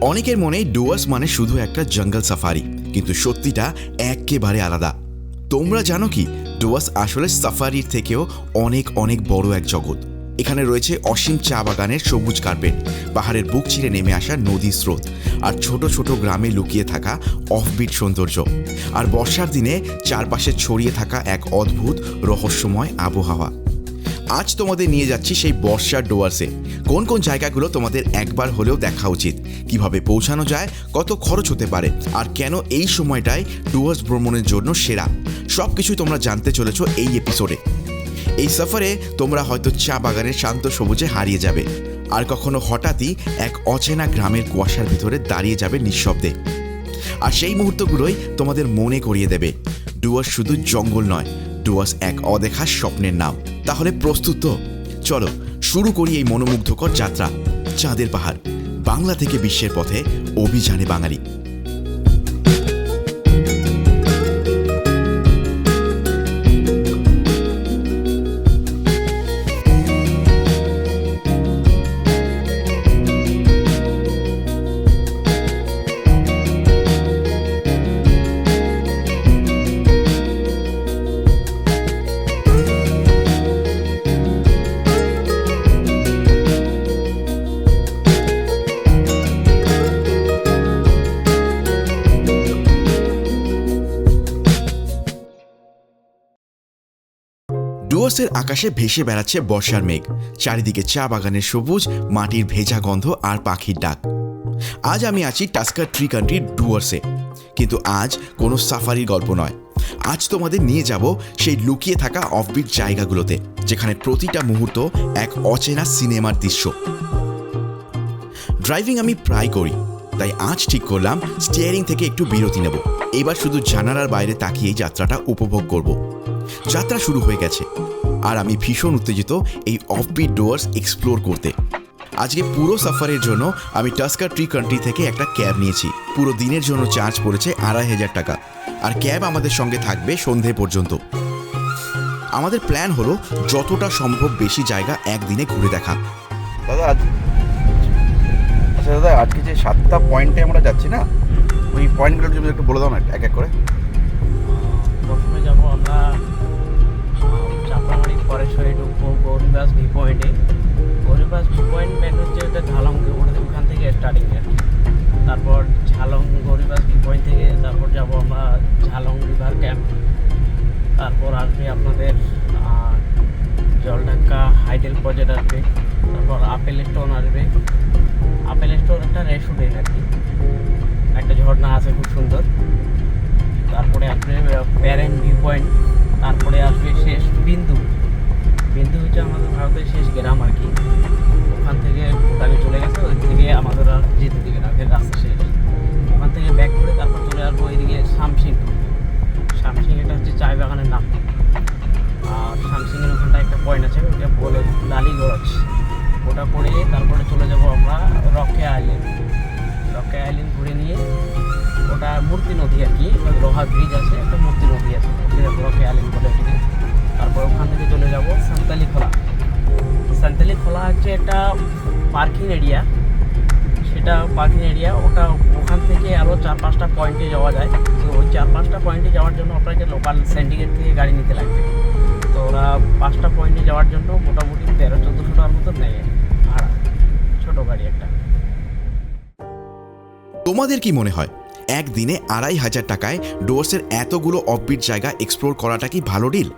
অনেকের মনে ডুয়ার্স মানে শুধু একটা জঙ্গল সাফারি, কিন্তু সত্যিটা একেবারে আলাদা। তোমরা জানো কি, ডুয়ার্স আসলে সাফারির থেকেও অনেক অনেক বড় এক জগৎ। এখানে রয়েছে অসীম চা বাগানের সবুজ কার্পেট, পাহাড়ের বুক চিরে নেমে আসা নদীর স্রোত, আর ছোট ছোট গ্রামে লুকিয়ে থাকা অফবিট সৌন্দর্য। আর বর্ষার দিনে চারপাশে ছড়িয়ে থাকা এক অদ্ভুত রহস্যময় আবহাওয়া। আজ তোমাদের নিয়ে যাচ্ছি সেই বর্ষার ডোয়ার্সে। কোন কোন জায়গাগুলো তোমাদের একবার হলেও দেখা উচিত? কীভাবে পৌঁছানো যায়? কত খরচ হতে পারে? আর কেন এই সময়টায় ডুয়ার্স ভ্রমণের জন্য সেরা? সব কিছুই তোমরা জানতে চলেছ এই এপিসোডে এই সফরে তোমরা হয়তো চা বাগানের শান্ত সবুজে হারিয়ে যাবে। আর কখনো হঠাৎই এক অচেনা গ্রামের কুয়াশার ভিতরে দাঁড়িয়ে যাবে নিঃশব্দে। আর সেই মুহূর্তগুলোই তোমাদের মনে করিয়ে দেবে। ডুয়ার্স শুধু জঙ্গল নয়, ডুয়ার্স এক অদেখা স্বপ্নের নাম। তাহলে প্রস্তুত তো। চলো, শুরু করি এই মনোমুগ্ধকর যাত্রা। চাঁদের পাহাড়, বাংলা থেকে বিশ্বের পথে অভিযানে বাঙালি। ডুয়ার্সের আকাশে ভেসে বেড়াচ্ছে বর্ষার মেঘ। চারিদিকে চা বাগানের সবুজ, মাটির ভেজা গন্ধ আর পাখির ডাক। আজ আমি আছি টাস্কার ট্রি কান্ট্রি ডুয়ার্সে। কিন্তু আজ কোনো সাফারির গল্প নয়। আজ তোমাদের নিয়ে যাব সেই লুকিয়ে থাকা অফবিট জায়গাগুলোতে, যেখানে প্রতিটা মুহূর্ত এক অচেনা সিনেমার দৃশ্য। ড্রাইভিং আমি প্রায় করি, তাই আজ ঠিক করলাম স্টিয়ারিং থেকে একটু বিরতি নেব। এবার শুধু জানালার বাইরে তাকিয়েই যাত্রাটা উপভোগ করব। যাত্রা শুরু হয়ে গেছে। আর আমি ভীষণ উত্তেজিত এই অফবিট ডোয়ার্স এক্সপ্লোর করতে। আজকে পুরো সাফারের জন্য আমি টাস্কার ট্রি কান্ট্রি থেকে একটা ক্যাব নিয়েছি। পুরো দিনের জন্য চার্জ পড়েছে আড়াই হাজার টাকা। আর ক্যাব আমাদের সঙ্গে থাকবে সন্ধে পর্যন্ত। আমাদের প্ল্যান হলো যতটা সম্ভব বেশি জায়গা একদিনে ঘুরে দেখা। দাদা আচ্ছা দাদা, আজকে যে সাতটা পয়েন্টে আমরা যাচ্ছি না, ওই পয়েন্টগুলোর জন্য একটু বলে দাও না, এক এক করে। চাপড়ামারি ফরেস্টে ঢুকবো গৌরীবাস ভি পয়েন্টে গৌরীবাস ভি পয়েন্ট মেন হচ্ছে ওটা ঝালং ওটা ওখান থেকে স্টার্টিং আর তারপর ঝালং গৌরীবাস ভি পয়েন্ট থেকে তারপর যাব আমরা ঝালং রিভার ক্যাম্প তারপর আসবে আপনাদের জলঢাকা হাইডেল প্রজেক্ট আসবে। তারপর আপেল স্টোন আসবে। আপেল স্টোন একটা রেস্টুরেন্ট আর কি। একটা ঝর্ণা আছে খুব সুন্দর। তারপরে আসবে প্যারেন্ট ভিউ পয়েন্ট তারপরে আসবে শেষ বিন্দু। বিন্দু হচ্ছে আমাদের ভারতের শেষ গ্রাম আর কি। ওখান থেকে ভুটানে চলে গেছে, ওই থেকে আমাদের আর যেতে দিবে না, ফের রাস্তা শেষ ওখান থেকে ব্যাক করে তারপর চলে আসব ওইদিকে শামসিং। শামসিং এটা হচ্ছে চায় বাগানের নাম। আর শামসিংয়ের ওখানটায় একটা পয়েন্ট আছে, ওটা বলে লালিগঞ্জ। ওটা করে তারপরে চলে যাব আমরা রকে আইল্যান্ড। রকে আইল্যান্ড ঘুরে নিয়ে ওটা মূর্তি নদী আর কি লোহা ব্রিজ আছে, একটা মূর্তি নদী আছে রকে আইল্যান্ড বলে ওখানে সান্তালি খোলা হচ্ছে একটা পার্কিং এরিয়া সেটা পার্কিং এরিয়া ওটা ওখান থেকে আরও চার পাঁচটা পয়েন্টে যাওয়া যায়। তো ওই চার পাঁচটা পয়েন্টে যাওয়ার জন্য আপনাকে লোকাল সিন্ডিকেট থেকে গাড়ি নিতে লাগবে। তো ওরা পাঁচটা পয়েন্টে যাওয়ার জন্য মোটামুটি তেরো, চোদ্দোশো টাকার মতো নেয়। ভাড়া ছোটো গাড়ি একটা। তোমাদের কি মনে হয়, একদিনে আড়াই হাজার টাকায় ডোর্সের এতগুলো অফবিট জায়গা এক্সপ্লোর করাটা কি ভালো ডিল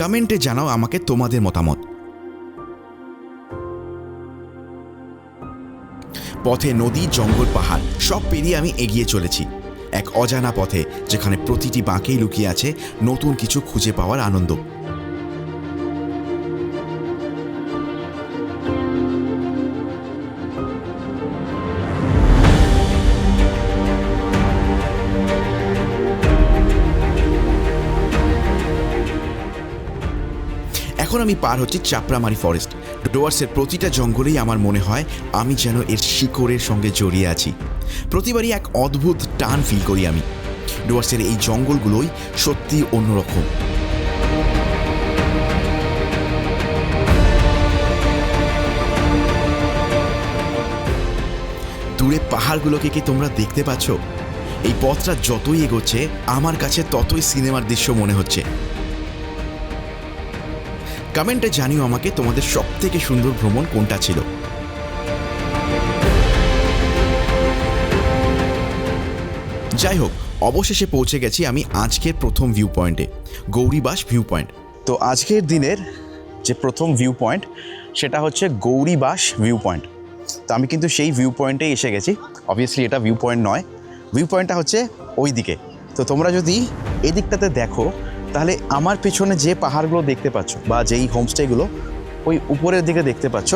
কমেন্টে জানাও আমাকে তোমাদের মতামত। পথে নদী, জঙ্গল, পাহাড়, সব পেরিয়ে আমি এগিয়ে চলেছি। এক অজানা পথে, যেখানে প্রতিটি বাঁকেই লুকিয়ে আছে নতুন কিছু খুঁজে পাওয়ার আনন্দ। এখন আমি পার হচ্ছি চাপড়ামারি ফরেস্ট। ডোয়ার্সের প্রতিটা জঙ্গলেই আমার মনে হয় আমি যেন এর শিকড়ের সঙ্গে জড়িয়ে আছি। প্রতিবারই এক অদ্ভুত টান ফিল করি আমি। ডোয়ার্সের এই জঙ্গলগুলোই সত্যি অন্যরকম। দূরে পাহাড়গুলোকে কি তোমরা দেখতে পাচ্ছ? এই পথটা যতই এগোচ্ছে, আমার কাছে ততই সিনেমার দৃশ্য মনে হচ্ছে। কমেন্টে জানিও আমাকে তোমাদের সব থেকে সুন্দর ভ্রমণ কোনটা ছিল। যাই হোক অবশেষে পৌঁছে গেছি আমি আজকের প্রথম ভিউ পয়েন্টে গৌরীবাস ভিউ পয়েন্ট তো আজকের দিনের যে প্রথম ভিউ পয়েন্ট সেটা হচ্ছে গৌরীবাস ভিউ পয়েন্ট তো আমি কিন্তু সেই ভিউ পয়েন্টেই এসে গেছি। অবভিয়াসলি এটা ভিউ পয়েন্ট নয়। ভিউ পয়েন্টটা হচ্ছে ওই দিকে তো তোমরা যদি এদিকটাতে দেখো তাহলে আমার পিছনে যে পাহাড়গুলো দেখতে পাচ্ছ বা যেই হোমস্টেগুলো, ওই উপরের দিকে দেখতে পাচ্ছ,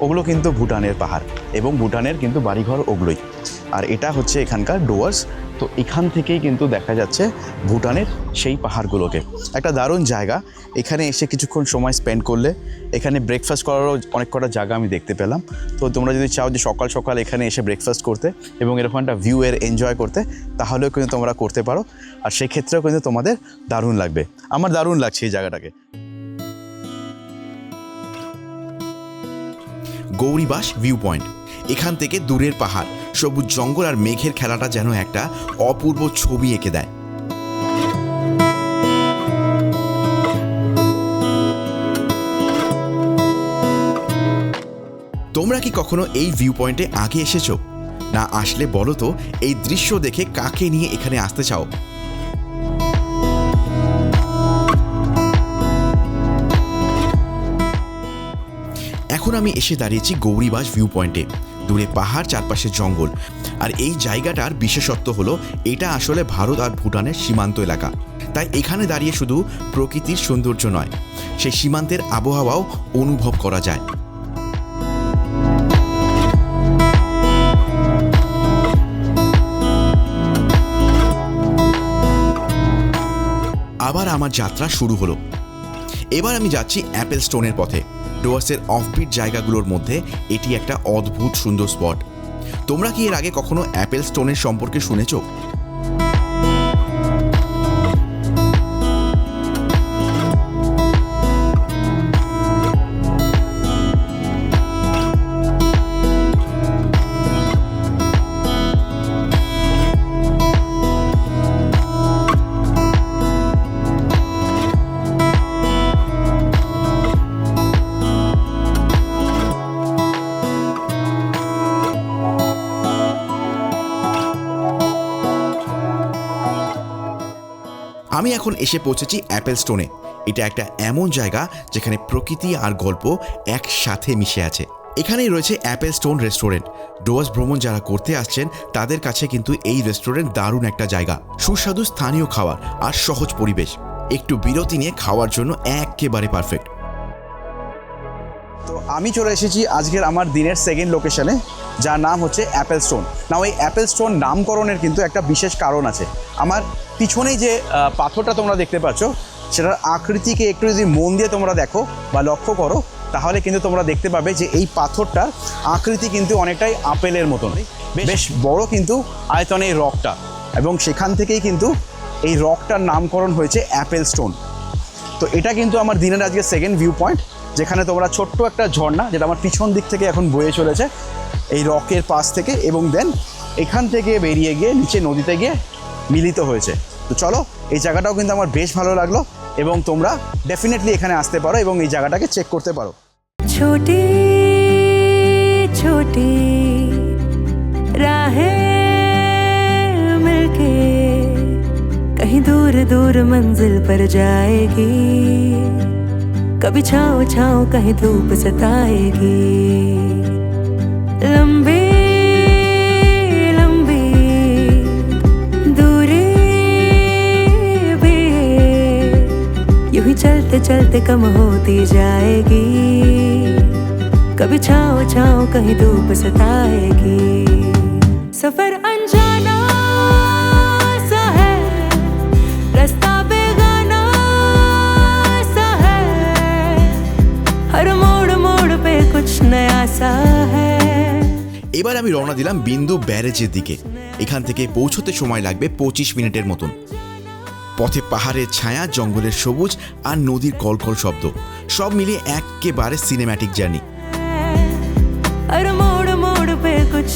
ওগুলো কিন্তু ভুটানের পাহাড় এবং ভুটানের কিন্তু বাড়িঘর ওগুলোই। আর এটা হচ্ছে এখানকার ডোয়ার্স তো এখান থেকেই কিন্তু দেখা যাচ্ছে ভুটানের সেই পাহাড়গুলোকে। একটা দারুণ জায়গা। এখানে এসে কিছুক্ষণ সময় স্পেন্ড করলে, এখানে ব্রেকফাস্ট করারও অনেক কটা জায়গা আমি দেখতে পেলাম। তো তোমরা যদি চাও যে সকাল সকাল এখানে এসে ব্রেকফাস্ট করতে এবং এরকম একটা ভিউ এর এনজয় করতে, তাহলেও কিন্তু তোমরা করতে পারো। আর সেক্ষেত্রেও কিন্তু তোমাদের দারুণ লাগবে। আমার দারুণ লাগছে এই জায়গাটাকে। গৌরীবাস ভিউ পয়েন্ট এখান থেকে দূরের পাহাড়। সবুজ জঙ্গল আর মেঘের খেলাটা যেন একটা অপূর্ব ছবি এঁকে দেয়। তোমরা কি কখনো এই ভিউ পয়েন্টে আগে এসেছ? না আসলে বলো তো, এই দৃশ্য দেখে কাকে নিয়ে এখানে আসতে চাও? এখন আমি এসে দাঁড়িয়েছি গৌরীবাস ভিউ পয়েন্টে দূরে পাহাড় চারপাশে জঙ্গল। আর এই জায়গাটার বিশেষত্ব হলো, এটা আসলে ভারত আর ভুটানের সীমান্ত এলাকা। তাই এখানে দাঁড়িয়ে শুধু প্রকৃতির সৌন্দর্য নয়, সেই সীমান্তের আবহাওয়াও অনুভব করা যায়। আবার আমার যাত্রা শুরু হলো। এবার আমি যাচ্ছি অ্যাপেল স্টোনের পথে। ডোয়ার্সের অফবিট জায়গাগুলোর মধ্যে এটি একটা অদ্ভুত সুন্দর স্পট তোমরা কি এর আগে কখনো অ্যাপেল স্টোনের সম্পর্কে শুনেছো? আমি এখন এসে পৌঁছেছি অ্যাপেল স্টোনে এটা একটা এমন জায়গা যেখানে প্রকৃতি আর গল্প একসাথে মিশে আছে। এখানেই রয়েছে অ্যাপেল স্টোন রেস্টুরেন্ট ডোয়াস ভ্রমণ যারা করতে আসছেন, তাদের কাছে কিন্তু এই রেস্টুরেন্ট দারুণ একটা জায়গা। সুস্বাদু স্থানীয় খাবার আর সহজ পরিবেশ। একটু বিরতি নিয়ে খাওয়ার জন্য একেবারে পারফেক্ট তো আমি চলে এসেছি আজকের আমার দিনের সেকেন্ড লোকেশনে যার নাম হচ্ছে অ্যাপেল স্টোন না ওই অ্যাপেল স্টোন নামকরণের কিন্তু একটা বিশেষ কারণ আছে। আমার পিছনেই যে পাথরটা তোমরা দেখতে পাচ্ছ, সেটার আকৃতিকে একটু যদি মন দিয়ে তোমরা দেখো বা লক্ষ্য করো, তাহলে কিন্তু তোমরা দেখতে পাবে যে এই পাথরটার আকৃতি কিন্তু অনেকটাই আপেলের মতন। বেশ বড় কিন্তু আয়তনে এই রকটা। এবং সেখান থেকেই কিন্তু এই রকটার নামকরণ হয়েছে অ্যাপেল স্টোন তো এটা কিন্তু আমার দিনের আজকে সেকেন্ড ভিউ পয়েন্ট যেখানে তোমরা ছোট্ট একটা ঝর্ণা যেটা আমার পিছন দিক থেকে এখন বয়ে চলেছে এই রকের পাশ থেকে এবং দেন এখান থেকে বেরিয়ে গিয়ে নিচে নদীতে গিয়ে মিলিত হয়েছে তো চলো এই জায়গাটাও কিন্তু আমার বেশ ভালো লাগলো এবং তোমরা ডেফিনেটলি এখানে আসতে পারো এবং এই জায়গাটাকে চেক করতে পারো छोटी छोटी राहें मिलके कहीं दूर दूर मंजिल पर जाएगी कभी छाँव छाँव कहीं धूप सताएगी। लंबी लंबी, दूरी भी यूँ ही चलते चलते कम होती जाएगी। कभी छाँव छाओ कहीं धूप सताएगी। দিলাম বিন্দু ব্যারেজের দিকে এখান থেকে পৌঁছতে সময় লাগবে পঁচিশ মিনিটের মতন পথে পাহাড়ের ছায়া জঙ্গলের সবুজ আর নদীর কলকল শব্দ সব মিলিয়ে একেবারে সিনেম্যাটিক জার্নি हर मोड़ मोड़ पे कुछ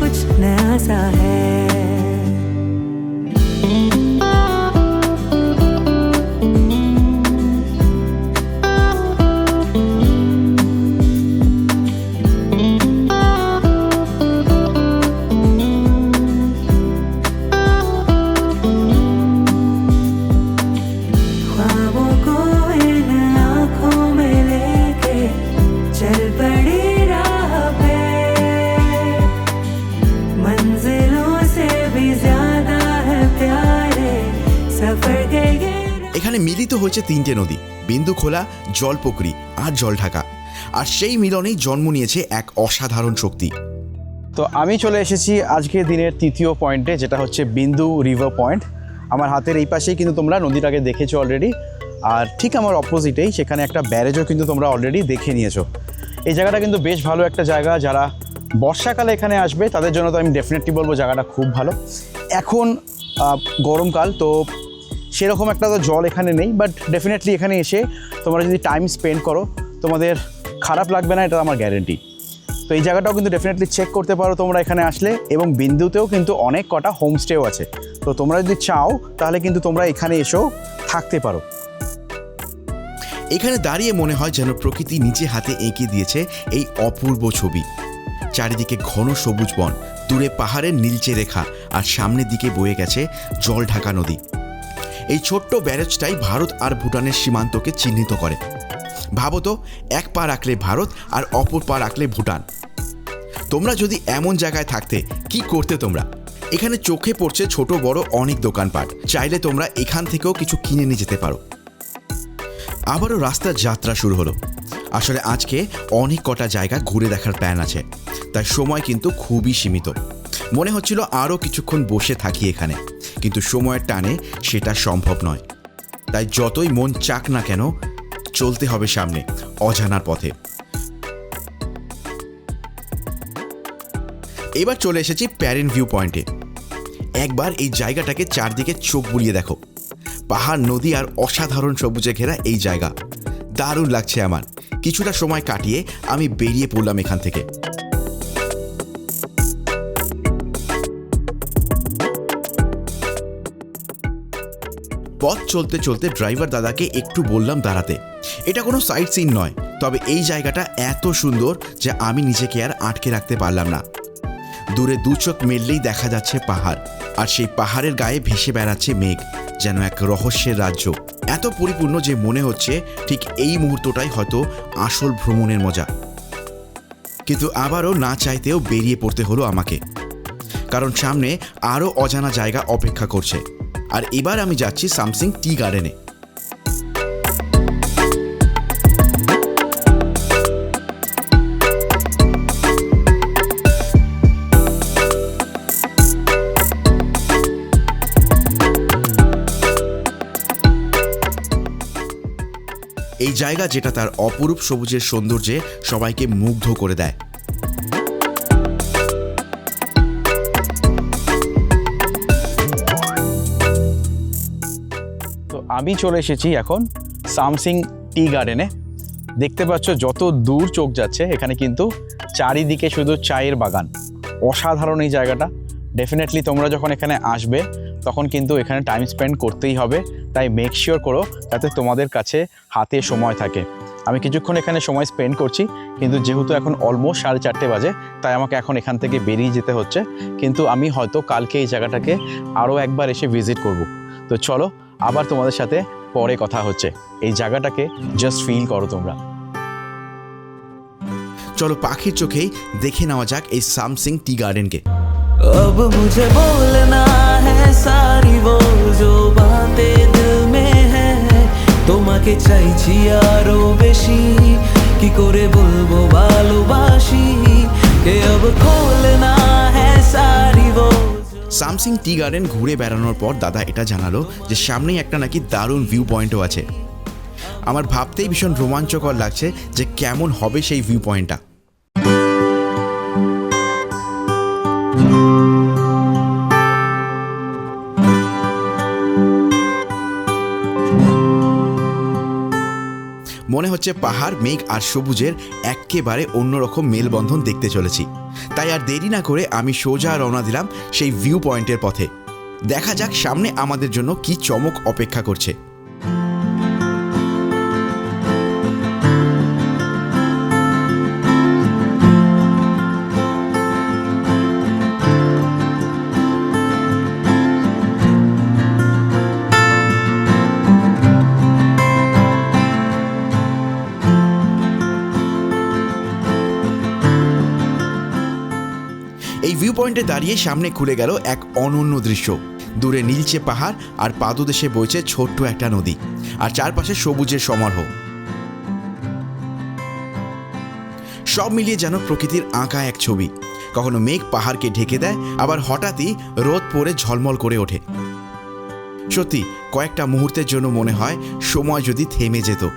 कुछ नया सा है এখানে মিলিত হয়েছে তিনটে নদী বিন্দুখোলা জলপকরি আর জলঢাকা আর সেই মিলনেই জন্ম নিয়েছে এক অসাধারণ শক্তি। তো আমি চলে এসেছি আজকের দিনের তৃতীয় পয়েন্টে, যেটা হচ্ছে বিন্দু রিভার পয়েন্ট। আমার হাতের এই পাশেই কিন্তু তোমরা নদীটাকে দেখেছ অলরেডি আর ঠিক আমার অপোজিটেই সেখানে একটা ব্যারেজও কিন্তু তোমরা অলরেডি দেখে নিয়েছো। এই জায়গাটা কিন্তু বেশ ভালো একটা জায়গা। যারা বর্ষাকালে এখানে আসবে, তাদের জন্য তো আমি ডেফিনেটলি বলব জায়গাটা খুব ভালো। এখন গরমকাল, তো সেরকম একটা তো জল এখানে নেই বাট ডেফিনেটলি এখানে এসে তোমরা যদি টাইম স্পেন্ড করো, তোমাদের খারাপ লাগবে না, এটা আমার গ্যারেন্টি তো এই জায়গাটাও কিন্তু ডেফিনেটলি চেক করতে পারো তোমরা এখানে আসলে, এবং বিন্দুতেও কিন্তু অনেক কটা হোমস্টেও আছে। তো তোমরা যদি চাও, তাহলে কিন্তু তোমরা এখানে এসেও থাকতে পারো। এখানে দাঁড়িয়ে মনে হয় যেন প্রকৃতি নিচে হাতে এঁকে দিয়েছে এই অপূর্ব ছবি। চারিদিকে ঘন সবুজ বন, দূরে পাহাড়ের নীলচে রেখা, আর সামনের দিকে বয়ে গেছে জল ঢাকা নদী। এই ছোট্ট ব্যারেজটাই ভারত আর ভুটানের সীমান্তকে চিহ্নিত করে। ভাবো তো এক পা রাখলে ভারত আর অপর পা রাখলে ভুটান। তোমরা যদি এমন জায়গায় থাকতে, কি করতে তোমরা? এখানে চোখে পড়ছে ছোট বড় অনেক দোকানপাট। চাইলে তোমরা এখান থেকেও কিছু কিনে নিয়ে যেতে পারো। আবারও রাস্তার যাত্রা শুরু হলো। আসলে আজকে অনেক কটা জায়গা ঘুরে দেখার প্ল্যান আছে। তাই সময় কিন্তু খুবই সীমিত। মনে হচ্ছিল আরও কিছুক্ষণ বসে থাকি এখানে, কিন্তু সময়ের টানে সেটা সম্ভব নয়। তাই যতই মন চাক না কেন, চলতে হবে সামনে, অজানার পথে। এবার চলে এসেছি প্যারেন্ট ভিউ পয়েন্টে একবার এই জায়গাটাকে চারদিকে চোখ বুলিয়ে দেখো। পাহাড়, নদী আর অসাধারণ সবুজে ঘেরা এই জায়গা। দারুণ লাগছে আমার। কিছুটা সময় কাটিয়ে আমি বেরিয়ে পড়লাম এখান থেকে। পথ চলতে চলতে ড্রাইভার দাদাকে একটু বললাম দাঁড়াতে। এটা কোনো সাইট সিন নয়, তবে এই জায়গাটা এত সুন্দর যে আমি নিজেকে আর আটকে রাখতে পারলাম না। দূরে দু চোখ মেললেই দেখা যাচ্ছে পাহাড়, আর সেই পাহাড়ের গায়ে ভেসে বেড়াচ্ছে মেঘ, যেন এক রহস্যের রাজ্য। এত পরিপূর্ণ যে মনে হচ্ছে ঠিক এই মুহূর্তটাই হয়তো আসল ভ্রমণের মজা। কিন্তু আবারও না চাইতেও বেরিয়ে পড়তে হলো আমাকে। কারণ সামনে আরও অজানা জায়গা অপেক্ষা করছে। আর এবার আমি যাচ্ছি সামসিং টি গার্ডেনে এই জায়গা যেটা তার অপরূপ সবুজের সৌন্দর্যে সবাইকে মুগ্ধ করে দেয়। আমি চলে এসেছি এখন সামসিং টি গার্ডেনে। দেখতে পাচ্ছ যত দূর চোখ যাচ্ছে, এখানে কিন্তু চারিদিকে শুধু চায়ের বাগান। অসাধারণ এই জায়গাটা। ডেফিনেটলি তোমরা যখন এখানে আসবে, তখন কিন্তু এখানে টাইম স্পেন্ড করতেই হবে। তাই মেক শিওর করো যাতে তোমাদের কাছে হাতে সময় থাকে। আমি কিছুক্ষণ এখানে সময় স্পেন্ড করছি, কিন্তু যেহেতু এখন অলমোস্ট সাড়ে চারটে বাজে, তাই আমাকে এখন এখান থেকে বেরিয়ে যেতে হচ্ছে। কিন্তু আমি হয়তো কালকে এই জায়গাটাকে আরও একবার এসে ভিজিট করব। তো চলো আবার তোমাদের সাথে পরে কথা হচ্ছে এই জায়গাটাকে জাস্ট ফিল করো তোমরা চলো পাখির চোখেই দেখে নেওয়া যাক এই সামসিং টি গার্ডেনকে अब मुझे बोलना है सारी वो जो बातें दिल में है তোমাকে চাইছি আরো বেশি কি করে বলবো ভালোবাসি কে अब खोलना है सारी वो जो সামসিং টি গার্ডেন ঘুরে বেড়ানোর পর দাদা এটা জানালো যে সামনেই একটা নাকি দারুণ ভিউ পয়েন্টও আছে। আমার ভাবতেই ভীষণ রোমাঞ্চকর লাগছে যে কেমন হবে সেই ভিউ পয়েন্টটা মনে হচ্ছে পাহাড়, মেঘ আর সবুজের একেবারে অন্যরকম মেলবন্ধন দেখতে চলেছি। তাই আর দেরি না করে আমি সোজা রওনা দিলাম সেই ভিউ পয়েন্টের পথে। দেখা যাক সামনে আমাদের জন্য কি চমক অপেক্ষা করছে। পয়েন্টে দাঁড়িয়ে সামনে খুলে গেল এক অনন্য দৃশ্য। দূরে নীলচে পাহাড় আর পাদদেশে বইছে ছোট্ট একটা নদী আর চারপাশে সবুজের সমারোহ। সব মিলিয়ে যেন প্রকৃতির আঁকা এক ছবি। কখনো মেঘ পাহাড়কে ঢেকে দেয়, আবার হঠাৎই রোদ পড়ে ঝলমল করে ওঠে। সত্যি, কয়েকটা মুহূর্তের জন্য মনে হয় সময় যদি থেমে যেত।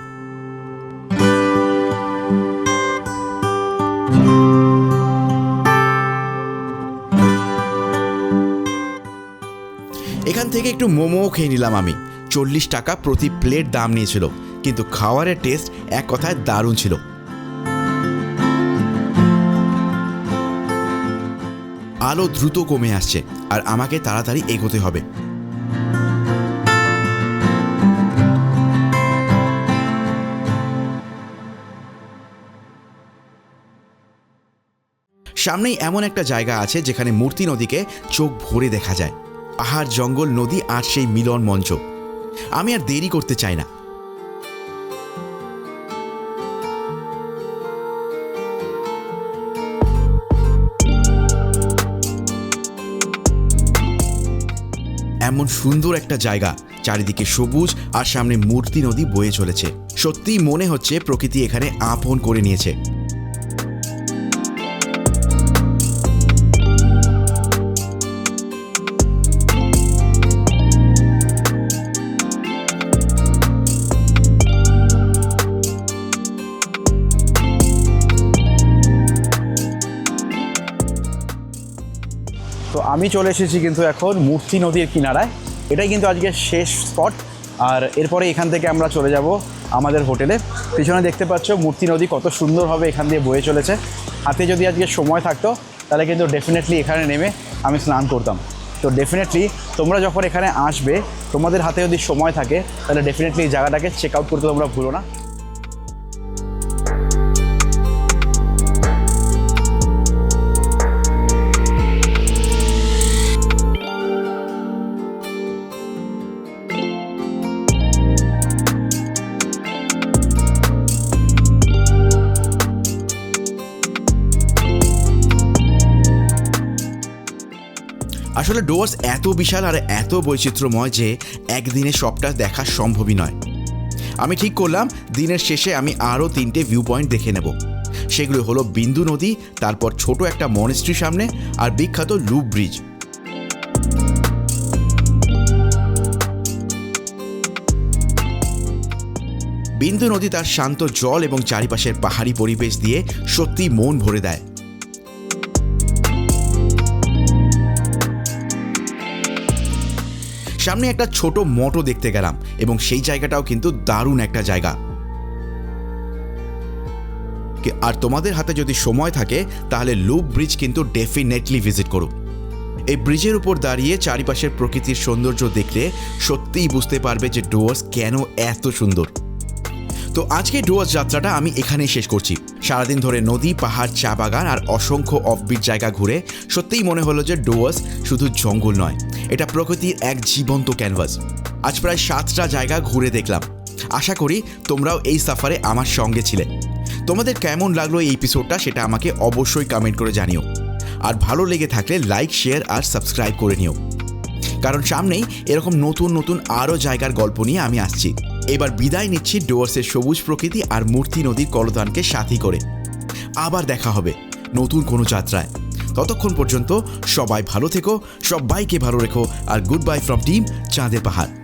এখান থেকে একটু মোমোও খেয়ে নিলাম আমি। চল্লিশ টাকা প্রতি প্লেট দাম নিয়েছিল, কিন্তু খাওয়ারের টেস্ট এক কথায় দারুণ ছিল। আলো দ্রুত কমে আসছে, আর আমাকে তাড়াতাড়ি এগোতে হবে। সামনেই এমন একটা জায়গা আছে যেখানে মূর্তি নদীকে চোখ ভরে দেখা যায়। পাহাড়, জঙ্গল, নদী আর সেই মিলন মঞ্চ। আমি আর দেরি করতে চাই না। এমন সুন্দর একটা জায়গা, চারিদিকে সবুজ আর সামনে মূর্তি নদী বয়ে চলেছে। সত্যিই মনে হচ্ছে প্রকৃতি এখানে আপন করে নিয়েছে। তো আমি চলে এসেছি কিন্তু এখন মূর্তি নদীর কিনারায়। এটাই কিন্তু আজকে শেষ স্পট। আর এরপরে এখান থেকে আমরা চলে যাব আমাদের হোটেলে। পিছনে দেখতে পাচ্ছ মূর্তি নদী কত সুন্দরভাবে এখান দিয়ে বয়ে চলেছে। হাতে যদি আজকে সময় থাকতো, তাহলে কিন্তু ডেফিনেটলি এখানে নেমে আমি স্নান করতাম। তো ডেফিনেটলি তোমরা যখন এখানে আসবে, তোমাদের হাতে যদি সময় থাকে, তাহলে ডেফিনেটলি এই জায়গাটাকে চেক আউট করতে তোমরা ভুলো না। আসলে ডোয়ার্স এত বিশাল আর এত বৈচিত্র্যময় যে একদিনে সবটা দেখা সম্ভবই নয়। আমি ঠিক করলাম, দিনের শেষে আমি আরও তিনটে ভিউ পয়েন্ট দেখে নেব। সেগুলো হলো বিন্দু নদী, তারপর ছোট একটা মনেস্ট্রি সামনে, আর বিখ্যাত লুপ ব্রিজ। বিন্দু নদী তার শান্ত জল এবং চারিপাশের পাহাড়ি পরিবেশ দিয়ে সত্যি মন ভরে দেয়। সামনে একটা ছোট মটো দেখতে গেলাম, এবং সেই জায়গাটাও কিন্তু দারুণ একটা জায়গা। আর তোমাদের হাতে যদি সময় থাকে, তাহলে লুপ ব্রিজ কিন্তু ডেফিনেটলি ভিজিট করো। এই ব্রিজের উপর দাঁড়িয়ে চারিপাশের প্রকৃতির সৌন্দর্য দেখলে সত্যিই বুঝতে পারবে যে ডোয়ার্স কেন এত সুন্দর। তো আজকে ডোয়ার্স যাত্রাটা আমি এখানেই শেষ করছি। সারাদিন ধরে নদী, পাহাড়, চা বাগান আর অসংখ্য অফবিট জায়গা ঘুরে সত্যিই মনে হলো যে ডোয়ার্স শুধু জঙ্গল নয়, এটা প্রকৃতির এক জীবন্ত ক্যানভাস আজ প্রায় সাতটা জায়গা ঘুরে দেখলাম। আশা করি তোমরাও এই সাফারে আমার সঙ্গে ছিলে। তোমাদের কেমন লাগল এই এপিসোডটা সেটা আমাকে অবশ্যই কমেন্ট করে জানিও। আর ভালো লেগে থাকলে লাইক শেয়ার আর সাবস্ক্রাইব করে নিও। কারণ সামনেই এরকম নতুন নতুন আরও জায়গার গল্প নিয়ে আমি আসছি। এবার বিদায় নিচ্ছি ডোয়ার্সের সবুজ প্রকৃতি আর মূর্তি নদীর কলদানকে সাথী করে। আবার দেখা হবে নতুন কোনো যাত্রায়। ততক্ষণ পর্যন্ত সবাই ভালো থেকো, সবাইকে ভালো রেখো আর good bye from team Chander Pahar.